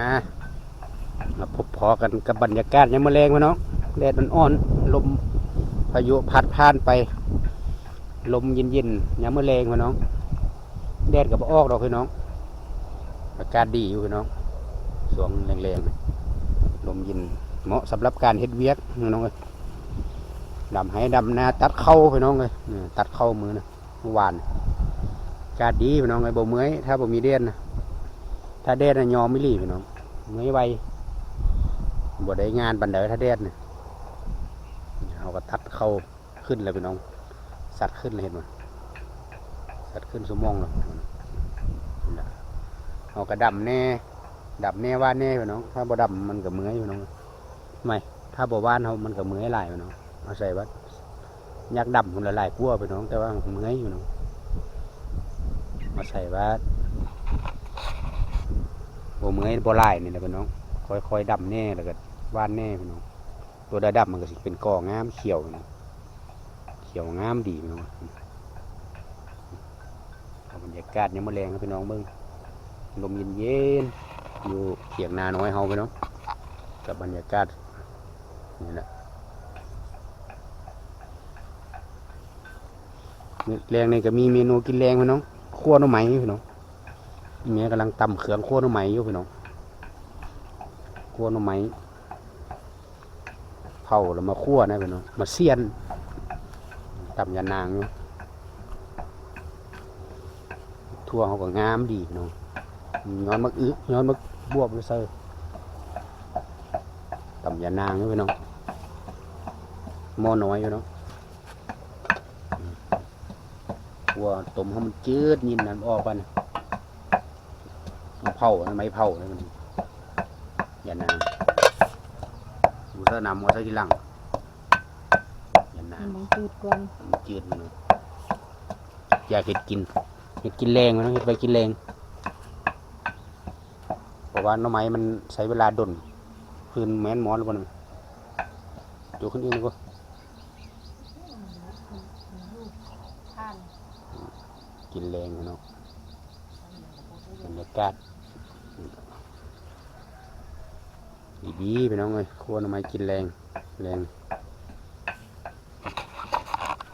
อ่ามาพบพอกันกับบรรยากาศยามมื้อแรงพี่น้องแดดอ่อนๆลมพายุพัดผ่านไป ลมเย็นๆยามมื้อแรงพี่น้องแดดก็บ่ออกดอกพี่น้อง อากาศดีอยู่พี่น้องสวงแรงๆลมเย็นเหมาะสำหรับการเฮ็ดเวียกพี่น้องเอ้ยดำให้ดำนาตัดเข้าพี่น้องเลยตัดเข้ามือนะเมื่อวานอากาศดีพี่น้องไอ้บ่เมื่อยถ้าบ่มีเด่นนะ ถ้าเด่นน่ะยอมไม่รีพี่น้องเมื่อไวบ่ได้งานบันไดถ้าเด่นน่ะเอาก็ตัดเข้าขึ้นเลยพี่น้อง สัตว์ขึ้นเลยเห็นมั้สัตว์ขึ้นสมองเลยเอากระดำแน่ดำแน่ว่านแน่พี่น้องถ้าบ่ดำมันก็เมื่อยพี่น้องไม่ถ้าบ่ว่านเขามันก็เมื่อยหลายพี่น้องเอาใส่ว่ายากดำคนละหลายกลัวพี่น้อง แต่ว่าเมื่อยพี่น้องมาใส่ว่า เมื่อยโบลายนี่แหละพี่น้องค่อยๆดำแน่แล้วก็ว่านแน่พี่น้องตัวดาดำมันก็สิเป็นกองามเขียวน้องเขียวงามดีพี่น้องบรรยากาศยังมาแรงครับพี่น้องเบิ่งลมเย็นๆอยู่เขียงนาน้อยเฮาพี่น้องกับบรรยากาศนี่แหละแรงนี่ก็มีเมนูกินแรงพี่น้องคั่วหน่อไม้พี่น้อง แม่กำลังตำเครื่องคั่วหน่อไม้อยู่พี่น้องคั่วหน่อไม้เผาแล้วมาคั่วนะพี่น้องมาเสียนตำยานางอยู่ทั่วเขาก็งามดีพี่น้อย้อนมักอึย้อนมักบวบเลยเซอร์ตำยานางอยู่พี่น้องหม้อน้อยพี่น้องวัวต้มให้มันจืดนินนั่นออกไปนะ มันเผานะไม่เผานะมันอย่านานดูเท่านำว่าเท่าที่หลังอย่านานมันจืดก่อนมันจืดมันเลยอยากเห็ดกินเห็ดกินแรงมันต้องเห็ดไปกินแรงเพราะว่าหน้อไม้มันใช้เวลาดนคืนแม้นหมอนหรือเปล่าเนี่ยดูขึ้นเองดีกว่าท่านกินแรงอะเนาะบรรยากาศ ดีๆไปน้องเลยควหน่อไม้กินแรงแรง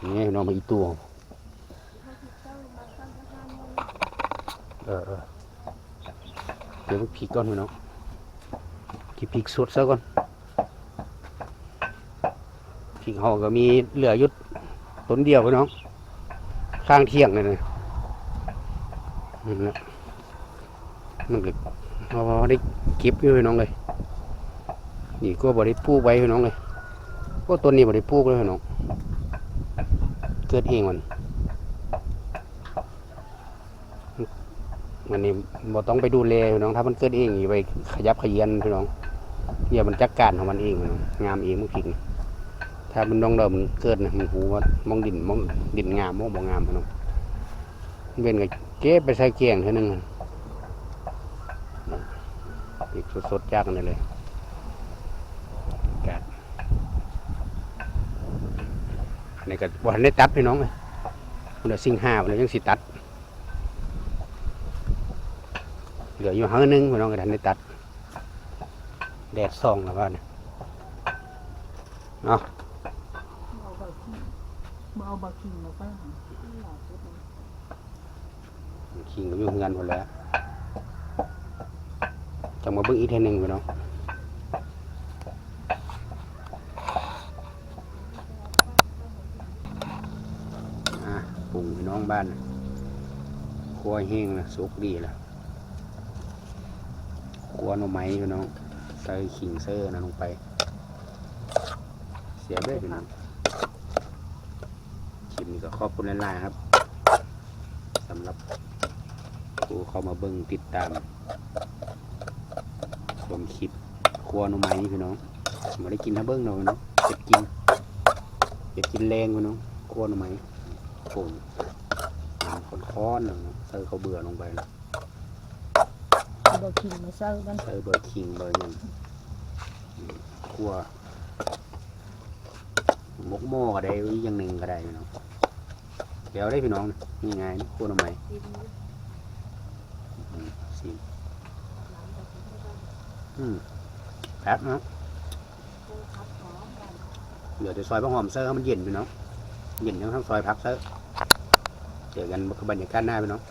นี่น้องมาอีตัวเออเดี๋ยวพริกก่อนพี่น้องกินพริกสดซะก่อนพริกห่อก็มีเหลือยุดต้นเดียวพี่น้องข้างเที่ยงเลยนะนั่แหละ มันก็เราได้เก็บอยู่พี่น้องเลย นี่ก็บริปูไว้พี่น้องเลยก็ต้นนี้บริปลูกเลยพี่น้อง เกิดเองมันมันนี่บ่ต้องไปดูแลพี่น้องถ้ามันเกิดเองอย่ไปขยับขยันพี่น้องอย่ามันจัดการของมันเองงามเองมันพริกนี่ถ้ามันน้องเดิมมันเกิดนะมันหูว่ามองดินมองดินงามมองบ่งามพี่น้องเว้นกับเก็บไปใส่แกงเท่านึง พริกสดๆจากกันได้เลยกาดอันนี้ก็บ่ทันได้ตัดพี่น้องเลยมันเดี๋ยวสิ่งห้ามันยังสิตัด เหลืออยู่ห้างนึงพี่น้องก็ทันได้ตัด แดดส่องแล้วว่าเนี่ยเนาะเอาบะขิงเอาบะขิงมาบ้างขิงก็อยู่เงินหมดแล้ว จะมาเบิ่งอีกเทีหนึงพี่น้องอะปรุงน้องบ้านครัวแห้งนะสุกดีล้วครัวหน่อไม้พี่น้องใส่ขิงเซอร์นะลงไป เสียเบ้พี่น้องคลิปนี้ก็ขอบคุณหลายๆครับสำหรับผู้เข้ามาเบิ่งติดตาม ชมคลิปครัวหนุ่มไม้พี่น้องมาได้กินถ้าเบิ่งหน่อยเนาะเก็บกินเก็บกินแรงพี่น้องครัวหนุ่มไม้โป่งคนค้อนๆเนาะใส่ข้าวเบื่อลงไปนะเอาบะขิงมาเซอร์กันใส่เบอร์คิงเบอร์หยังอืมครัวมกหม้อก็ได้อีกอย่างหนึ่งก็ได้พี่น้องเดี๋ยวได้พี่น้องนี่ไงนี่ครัวหนุ่มไม้อืมสิอืม แพ็คเนาะเดี๋ยวจะซอยพระหอมเซอร์ให้มันเย็นไปเนาะเย็นทั้งทั้งซอยพักเซอร์เจอกันกับบรรยากาศหน้าไปเนาะ